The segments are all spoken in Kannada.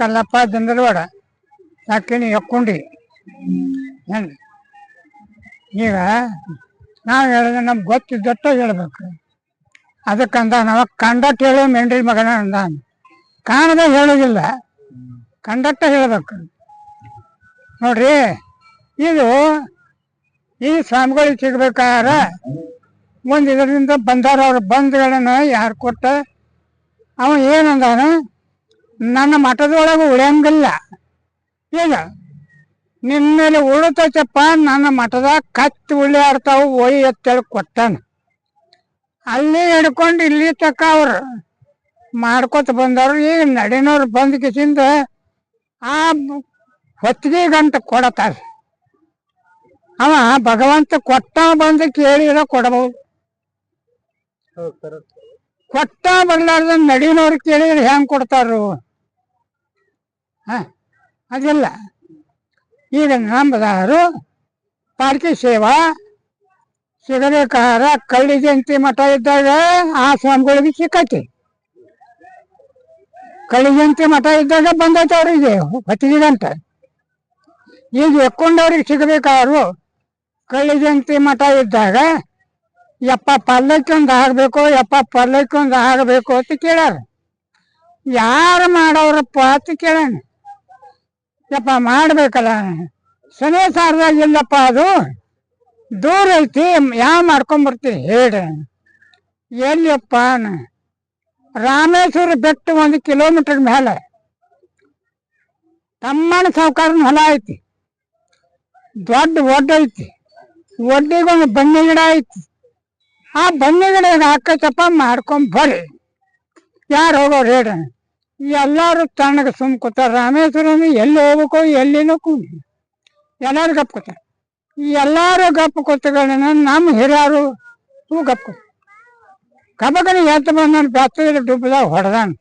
ಕಲ್ಲಪ್ಪ ದಿಂದಲವಾಡ ಸಾಕಿನಿ ಎಕ್ಕೊಂಡಿ? ಏನು? ಈಗ ನಾವು ಹೇಳಿದ್ರೆ ನಮ್ಗೆ ಗೊತ್ತಿದ್ದಟ್ಟ ಹೇಳ್ಬೇಕು. ಅದಕ್ಕಂದ ನಾವು ಕಂಡಕ್ಟ್ ಹೇಳೋ ಮೆಂಡ್ರಿ ಮಗನ ಅಂದ ಕಾಣದ ಹೇಳೋದಿಲ್ಲ. ಕಂಡಕ್ಟ ಹೇಳ್ಬೇಕು. ನೋಡ್ರಿ, ಇದು ಈ ಸ್ವಾಮಿಗಳಿಗೆ ಸಿಗ್ಬೇಕಾದ್ರ ಒಂದು ಇದರಿಂದ ಬಂದಾರ ಅವ್ರ ಬಂದ್ಗಳನ್ನ ಯಾರು ಕೊಟ್ಟ? ಅವ ಏನಂದಾನ? ನನ್ನ ಮಠದೊಳಗೆ ಉಳಿಯಂಗಿಲ್ಲ. ಈಗ ನಿನ್ನ ಮೇಲೆ ಉಳಿತೈತಪ್ಪ ನನ್ನ ಮಠದಾಗ ಕತ್ತಿ ಉಳಿಯಾಡ್ತಾವು ಒಯ್ ಎತ್ತೇಳಿ ಕೊಟ್ಟಾನ. ಅಲ್ಲಿ ಹಿಡ್ಕೊಂಡು ಇಲ್ಲಿ ತಕ್ಕ ಅವ್ರು ಮಾಡ್ಕೊತ ಬಂದವ್ರು. ಈಗ ನಡಿನವ್ರು ಬಂದ ಕಿಸಿಂದ ಆ ಹೊತ್ತಿಗೆ ಗಂಟ ಕೊಡತಾರ. ಅವ ಭಗವಂತ ಕೊಟ್ಟ ಬಂದು ಕೇಳಿರ ಕೊಡಬಹುದು. ಕೊಟ್ಟ ಬರ್ಲಾರ್ದ ನಡಿನವ್ರು ಕೇಳಿದ್ರೆ ಹೆಂಗ್ ಕೊಡ್ತಾರು ಅದಿಲ್ಲ. ಈಗ ನಂಬದಾರು ಪಾಲ್ಕಿ ಸೇವಾ ಸಿಗಬೇಕಾದ್ರೆ ಕಳ್ಳಿ ಜಯಂತಿ ಮಠ ಇದ್ದಾಗ ಆ ಸ್ವಾಮಿಗಳಿಗೆ ಸಿಕ್ಕೈತಿ. ಕಳ್ಳಿ ಜಯಂತಿ ಮಠ ಇದ್ದಾಗ ಬಂದೈತೆ ಅವ್ರಿಗೆ ಹೊತ್ತಿಗೆ ಗಂಟ ಈಗ ಎಕ್ಕೊಂಡವ್ರಿಗೆ ಸಿಗಬೇಕಾದ್ರು, ಕಳ್ಳಿ ಜಯಂತಿ ಮಠ ಇದ್ದಾಗ ಯಪ್ಪ ಪಲ್ಲಕ್ಕೊಂದು ಆಗಬೇಕು, ಯಪ್ಪ ಪಲ್ಲಕ್ಕೊಂದು ಆಗಬೇಕು ಅಂತ ಕೇಳ್ಯಾರ ಯಾರು ಮಾಡೋರು ಅಂತ ಕೇಳೋಣ ಯಪ್ಪ, ಮಾಡ್ಬೇಕಲ್ಲ. ಸನೇ ಸಾರದಾಗ ಇಲ್ಲಪ್ಪ ಅದು. ದೂರ ಐತಿ ಯಾವ ಮಾಡ್ಕೊಂಬರ್ತೀವಿ ಹೇಳಿ. ಎಲ್ಲಿಯಪ್ಪ ರಾಮೇಶ್ವರ ಬೆಟ್ಟ ಒಂದು ಕಿಲೋಮೀಟರ್ ಮೇಲೆ ತಮ್ಮನ ಸಾವುಕಾರನ ಹೊಲ ಐತಿ. ದೊಡ್ಡ ಒಡ್ಡ ಐತಿ. ಒಡ್ಡಿಗೊಂದು ಬನ್ನಿ ಗಿಡ ಐತಿ. ಆ ಬನ್ನಿ ಗಿಡ ಹಾಕತ್ತಪ್ಪ ಮಾಡ್ಕೊಂಡ್ ಬರ್ರಿ. ಯಾರು ಹೋಗೋರು ಹೇಳಿ. ಎಲ್ಲಾರು ತಣ್ಣಗೆ ಸುಮ್ ಕೂತಾರ. ರಾಮೇಶ್ವರನು ಎಲ್ಲಿ ಹೋಗ್ಬೇಕು ಎಲ್ಲಿನೂ ಕೂ ಎಲ್ಲಾರು ಗಪ್ ಕೂತಾರ. ಎಲ್ಲಾರು ಗಪ್ ಕೂತ್ಗಳನ್ನ ನಮ್ಮ ಹಿರಿಯರು ಹೂ ಗಪ್ ಕೂತ. ಕಬಕನ ಎತ್ತ ಬಂದ ಬೆತ್ತದ ಡುಬ್ಬದಾಗ ಹೊಡೆದಾನ.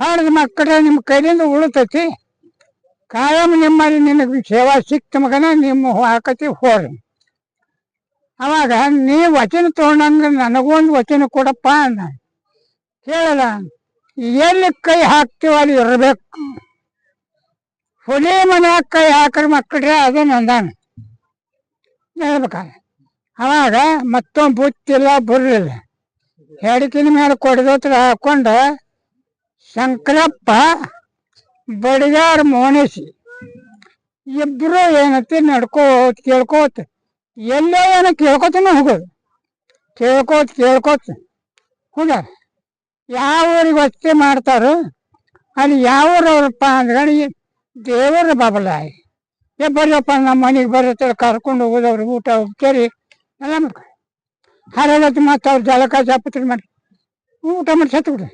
ಹೊಡೆದ ಮಕ್ಕಳ ನಿಮ್ಮ ಕೈಲಿಂದ ಉಳಿತೈತಿ. ಕಾಯಂ ನಿಮ್ಮಲ್ಲಿ ನಿನಗೆ ಸೇವಾ ಸಿಕ್ತ ಮಗನ ನಿಮ್ಮ ಹಾಕತಿ ಹೋರಿ. ಅವಾಗ ನೀ ವಚನ ತಗೊಂಡಂಗ ನನಗೊಂದು ವಚನ ಕೊಡಪ್ಪ ಅಂದ. ಕೇಳಲ್ಲ ಎಲ್ಲಿ ಕೈ ಹಾಕ್ತೀವೋ ಅಲ್ಲಿ ಇರಬೇಕು. ಹುಲಿ ಮನ್ಯಾಗ ಕೈ ಹಾಕಿದ್ರೆ ಮಕ್ಕಳ್ರೆ ಅದೇ ನಂದಾನ ಹೇಳ್ಬೇಕಾದ್ರೆ, ಅವಾಗ ಮತ್ತೊಂದು ಬುತ್ತಿಲ್ಲ, ಬುರ್ರಿಲ್ಲ. ಹೆಡಕಿನ ಮೇಲೆ ಕೊಡದತ್ರ ಹಾಕ್ಕೊಂಡು ಶಂಕರಪ್ಪ ಬಡಿಗಾರ ಮೋನಿಸಿ. ಇಬ್ರು ಏನತ್ತಿ ನಡ್ಕೋತ ಕೇಳ್ಕೋತ, ಎಲ್ಲೋ ಏನೋ ಕೇಳ್ಕೋತನ ಹೋಗೋದು ಕೇಳ್ಕೋತ ಕೇಳ್ಕೋತ ಹೋಗ್ಯಾರ. ಯಾವ ಊರಿಗೆ ವಸ್ತಿ ಮಾಡ್ತಾರೋ ಅಲ್ಲಿ ಯಾವ ಊರವ್ರಪ್ಪ ಅಂದ್ರೆ ದೇವರ ಬಾಬಲಾಯಿ. ಏ ಬರ್ರಪ್ಪ ನಮ್ಮ ಮನೆಗೆ ಬರುತ್ತೆ ಕರ್ಕೊಂಡು ಹೋಗೋದವ್ರು ಊಟ ಕೇರಿ. ಎಲ್ಲ ಮಾಡ್ಕೊ ಮತ್ತು ಅವ್ರು ಜಲಕ ಜಾಪತ್ರೆ ಮಾಡಿ ಊಟ ಮಾಡಿ ಸತ್ತು ಬಿಡ್ರಿ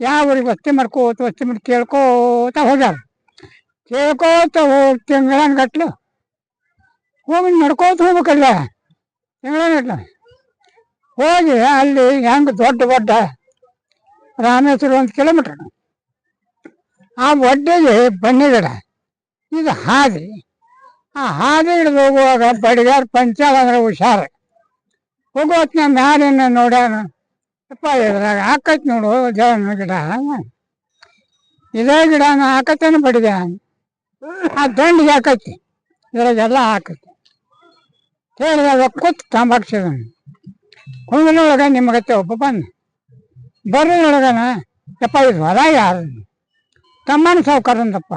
ಯಾವ ಊರಿಗೆ ವಸ್ತಿ ಮಾಡ್ಕೋತ ವಸ್ತಿ ಮಾಡಿ ಕೇಳ್ಕೋತ ಹೋಗ್ಯಾರ. ಕೇಳ್ಕೋತ ಹೋಗಿ ತಿಂಗಳನ್ಗಟ್ಲು ಹೋಗಿ ನಡ್ಕೋತ ಹೋಗ್ಬೇಕಲ್ಲ. ತಿಂಗಳನ್ಗಟ್ಲು. ಹೋಗಿ ಅಲ್ಲಿ ಹೆಂಗೆ ದೊಡ್ಡ ದೊಡ್ಡ ರಾಮೇಶ್ವರ ಒಂದು ಕಿಲೋಮೀಟರ್ ಆ ಒಡ್ಡೆಗೆ ಬನ್ನಿ ಗಿಡ. ಇದು ಹಾದಿ. ಆ ಹಾದಿ ಹಿಡಿದು ಹೋಗುವಾಗ ಬಡಿಗಾರ ಪಂಚಾಲ ಅಂದ್ರೆ ಹುಷಾರು. ಹೋಗೋತ್ನ ಮ್ಯಾಲಿನ ನೋಡ್ಯಾನ ಅಪ್ಪ ಇದ್ರಾಗ ಹಾಕೈತಿ ನೋಡು ಜನ ಗಿಡ. ಇದೇ ಗಿಡನ ಹಾಕತ್ತೇನೆ ಬಡಿದ ಆ ದಂಡಿಗೆ ಹಾಕೈತಿ. ಇದ್ರಾಗೆಲ್ಲ ಹಾಕೈತಿ. ಹೇಳಿದಾಗ ಕೂತ್ ತಂಬಾಕ್ಸಿದ ಕುಂದನೊಳಗ ನಿಮಗತ್ತೆ ಒಬ್ಬ ಬಂದ. ಬರೋದ್ರೊಳಗನ ಯಪ್ಪ ಇದು ಹೊಲ ಯಾರು? ತಮ್ಮನ ಸಾವುಕಾರಂದಪ್ಪ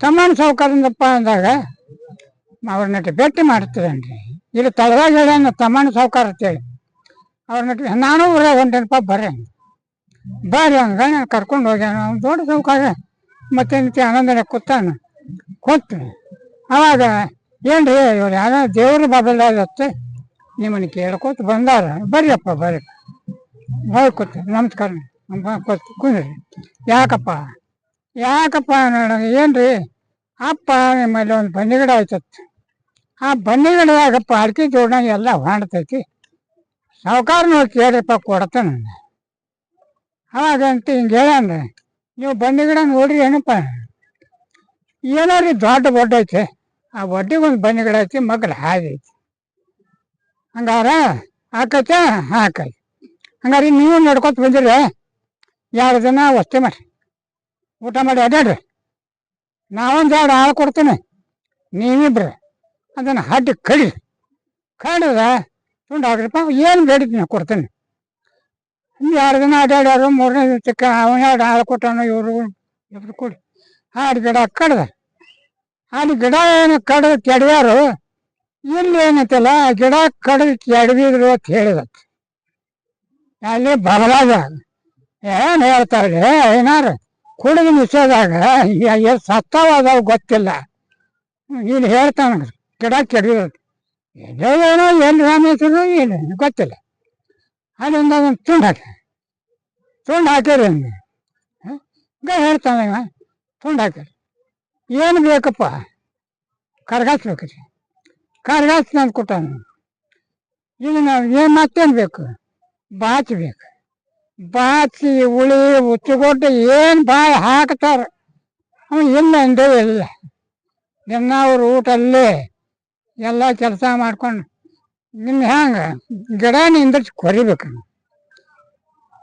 ತಮ್ಮನ ಸಾವುಕಾರಂದಪ್ಪ ಅಂದಾಗ ಅವ್ರ ನಟಿ ಭೇಟಿ ಮಾಡ್ತೀರೇನ್ರಿ? ಇಲ್ಲಿ ತಳದಾಗ ಹೇಳ್ಯಾನ ತಮ್ಮನ ಸಾವುಕಾರ ಅಂತೇಳಿ. ಅವ್ರ ನಟಿ ನಾನು ಊರಾಗ ಹೊಂಟೇನಪ್ಪ ಬರ್ರಿ. ಬರ್ರಿ ಅಂದ್ರೆ ನಾನು ಕರ್ಕೊಂಡು ಹೋಗ್ಯಾನ. ಅವ್ನು ದೊಡ್ಡ ಸಾವುಕಾರ. ಮತ್ತೆ ಆನಂದನೆ ಕೂತಾನ. ಕೂತು. ಅವಾಗ ಏನ್ರಿ, ಇವ್ರು ಯಾರೋ ದೇವ್ರ ಬಾಬಲ್ದಾಗತ್ತೆ ನಿಮ್ಮನ್ನ ಕೇಳ್ಕೊತ ಬಂದಾರ. ಬರ್ರಿಯಪ್ಪ ಬರ್ರಿ. ಕೂತ ನಮಸ್ಕಾರ. ಕುಂದ್ರಿ ಯಾಕಪ್ಪ? ಯಾಕಪ್ಪ ಏನು ಏನ್ರಿ? ಅಪ್ಪ ನಿಮ್ಮಲ್ಲಿ ಒಂದು ಬನ್ನಿ ಗಿಡ ಆಯ್ತತ್ ಆ ಬನ್ನಿ ಗಿಡದಾಗಪ್ಪ ಅಡಿಕೆ ಜೋಡ ಎಲ್ಲ ಹೊಂಡ್ತೈತಿ. ಸಾವುಕಾರ ಕೇಳಿಪ್ಪ ಕೊಡ್ತಾನೆ ಅಂತ ಹಿಂಗೆ ಹೇಳ್ಯಾನ್ರಿ, ನೀವು ಬನ್ನಿ ಗಿಡ ನೋಡ್ರಿ ಏನಪ್ಪ? ಏನೋ ರೀ ದೊಡ್ಡ ಒಡ್ಡ ಐತೆ. ಆ ಒಡ್ಡಿಗೆ ಒಂದು ಬನ್ನಿ ಗಿಡ ಐತಿ ಮಗ್ಳು ಹಾದಿ ಐತಿ. ಹಂಗಾರ ಹಾಕೈತೆ ಹಾಕೈತಿ ಹಂಗಾರೆ ನೀವು ನಡ್ಕೊತ ಬಂದಿರ. ಎರಡು ದಿನ ವಸ್ತಿ ಮಾಡಿರಿ. ಊಟ ಮಾಡಿ ಅಡ್ಯಾಡ್ರಿ. ನಾವೊಂದು ಎರಡು ಹಾಳು ಕೊಡ್ತೀನಿ. ನೀವಿಬ್ರು ಅದನ್ನು ಹಡ್ಡಿ ಕಡಿ ಕಡಿದ ತುಂಡು ಹಾಕ್ರಿಪ್ಪ. ಏನು ಬೇಡಿದ್ದು ನಾ ಕೊಡ್ತೀನಿ. ಎರಡು ದಿನ ಅಡ್ಯಾಡ್ಯಾರು, ಮೂರನೇ ಚಿಕ್ಕ ಅವನು ಎರಡು ಹಾಳು ಕೊಟ್ಟವನು ಇವರು ಇಬ್ರು ಕೊಡಿ. ಹಾಡು ಗಿಡ ಕಡ್ದ. ಹಾಡು ಗಿಡ ಏನು ಕಡ್ದು ಕೆಡವ್ಯಾರು ಇಲ್ಲಿ ಏನೈತಲ್ಲ ಗಿಡ ಕಡ್ದು ಕೆಡವಿದ್ರು ಅಂತ ಹೇಳಿದತ್ ಅಲ್ಲಿ ಬರಲಾಗ. ಏನು ಹೇಳ್ತಾರೆ ಏನಾರು ಕುಡಿದ ಮುಚ್ಚೋದಾಗ ಎಷ್ಟು ಸತ್ತಾವ ಅದಾವ ಗೊತ್ತಿಲ್ಲ. ಇಲ್ಲಿ ಹೇಳ್ತಾನ ಗಿಡ ಕೆಡವಿರೋದು ಏನೋ ರಾಮೇಶ್ವರ ಏನು ಗೊತ್ತಿಲ್ಲ. ಅಲ್ಲಿಂದ ಅದನ್ನು ತುಂಡು ಹಾಕಿ ತುಂಡು ಹಾಕಿರಿ ಗ ಹೇಳ್ತಾನೆ ತುಂಡು ಹಾಕಿರಿ ಏನು ಬೇಕಪ್ಪ? ಕರ್ಗಾಸ್ ಬೇಕ್ರಿ. ಕರ್ಗಾಸ್ ನಾನು ಕೊಟ್ಟಾನ. ಇಲ್ಲಿ ನಾವು ಏನು ಮತ್ತೇನು ಬೇಕು? ಬಾಚಿ ಬೇಕು ಬಾಚಿ ಉಳಿ ಉಚ್ಚುಗೊಡ್ಡು ಏನು ಬಾಯಿ ಹಾಕ್ತಾರೆ, ಅವ ಇಲ್ಲ ಅಂದೇ ಇಲ್ಲ. ದಿನ ಅವ್ರ ಊಟ ಅಲ್ಲೇ ಎಲ್ಲ ಕೆಲಸ ಮಾಡ್ಕೊಂಡು ನಿಮ್ಮ ಹೆಂಗೆ ಗಿಡ ನಿಂದ್ರಿಸಿ ಕೊರಿಬೇಕು.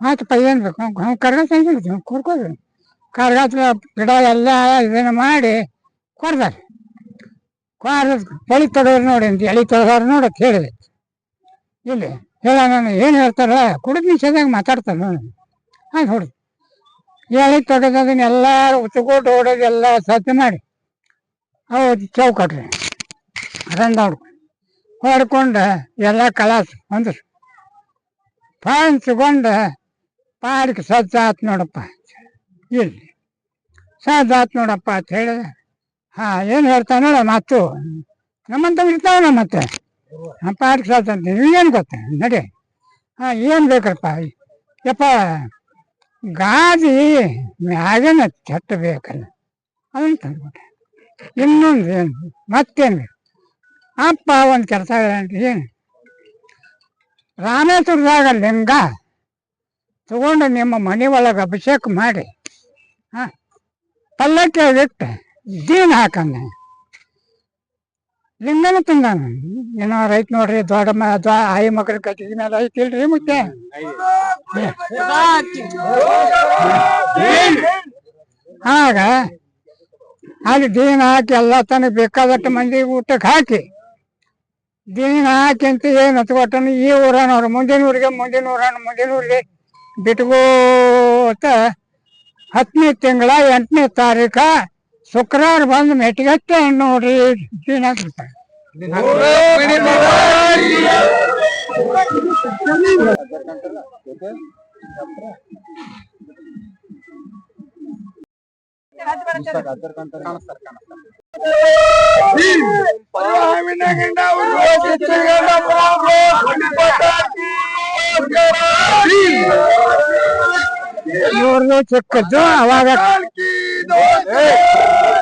ಆಯ್ತು ಏನು ಬೇಕು ಅವ್ನು ಕರ್ಗಾಸ್ ಹೆಂಗಿರ್ತೀವಿ ಕೊರ್ಕೋದು ಕರ್ಗಾಸ್ ಗಿಡ ಎಲ್ಲ ಇದನ್ನು ಮಾಡಿ ಕೊಡ್ತಾರೆ ಕೊರ ಎಳಿ ತೊಡೋರು ನೋಡಿ ಅಂತ ಎಳಿ ತೊಡೋರು ನೋಡಿ ಅಂತ ಹೇಳಿದೆ. ಇಲ್ಲಿ ಹೇಳ, ನಾನು ಏನು ಹೇಳ್ತಾರ ಕುಡಿದ ನಿಷೇಧಾಗ ಮಾತಾಡ್ತಾನೆ ಹಾಗೆ ನೋಡಿ. ಎಳಿ ತೊಡೋದನ್ನ ಎಲ್ಲರೂ ಉತ್ಕೊಟ್ಟು ಹೊಡೋದು ಎಲ್ಲ ಸತ್ಯ ಮಾಡಿ. ಅವು ಚೌಕಟ್ರಿ ರಂಡ ಹೊಡ್ಕೊಂಡು ಹೊಡ್ಕೊಂಡು ಎಲ್ಲ ಕಲಾಸ ಒಂದು. ಪಾಂಚ್ಕೊಂಡು ಪಾಡಿಗೆ ಸಜ್ಜ ಆತ್ ನೋಡಪ್ಪ. ಇಲ್ಲಿ. ಸಜ್ಜ ಆತ್ ನೋಡಪ್ಪ ಅಂತ ಹೇಳಿದೆ ಹಾಂ, ಏನು ಹೇಳ್ತಾನೋ ಮಾತು. ನಮ್ಮಂತ ಇರ್ತಾವಲ್ಲ ಮತ್ತೆ. ನಮ್ಮ ಪಾಡಿಗೆ ಸಾಧ್ಯ ಅಂತ ಏನು ಗೊತ್ತ? ನಡಿ. ಹಾಂ ಏನು ಬೇಕಪ್ಪ? ಯಪ್ಪ, ಗಾದಿ ಮ್ಯಾಗನ ಚಟ್ಟ ಬೇಕಲ್ಲ. ಅದನ್ನು ತಂದ್ಬಿಟ್ಟೆ. ಇನ್ನೊಂದು ಏನು? ಮತ್ತೇನು ಬೇಕು? ಅಪ್ಪ, ಒಂದು ಕೆಲಸ ಏನು? ರಾಮೇಶ್ವರದಾಗ ಲಿಂಗ ತಗೊಂಡು ನಿಮ್ಮ ಮನೆ ಒಳಗೆ ಅಭಿಷೇಕ ಮಾಡಿ ಹಾಂ ಪಲ್ಲಕ್ಕೆ ಇಟ್ಟು ದೀನ್ ಹಾಕಂದ ಲಿಂಗನ ತಂದಾನ ಏನೋ ರೈತ ನೋಡ್ರಿ ದೊಡ್ಡ ಆಯಿ ಮಕ್ಕಳ ಕಟ್ಟಿದ ಮೇಲೆ ಐತಿಲ್ರಿ ಮುತ್ತೆ ಆಗ ಅಲ್ಲಿ ದೀನ ಹಾಕಿ ಎಲ್ಲ ತನಕ ಬೇಕಾದಷ್ಟು ಮಂದಿ ಊಟಕ್ಕೆ ಹಾಕಿ, ದೀನ ಹಾಕಿ ಅಂತ ಏನು ಹತ್ಕೊಟ್ಟನು, ಈ ಊರನವ್ರು ಮುಂದಿನ ಊರಿಗೆ ಮುಂದಿನ ಊರನ ಮುಂದಿನ ಊರಿಗೆ ಬಿಟ್ಕೋತ ಹತ್ತನೇ ತಿಂಗಳ ಎಂಟನೇ ತಾರೀಕ ಶುಕ್ರವಾರ ಬಂದು ಮೆಟ್ಟಿಗಟ್ಟೆ ನೋಡ್ರಿ ದೀನ ಹಾಕ್ಬಿಡ್ತಾರೆ ಇವ್ರದ್ದು ಚಿಕ್ಕದ್ದು ಅವಾಗ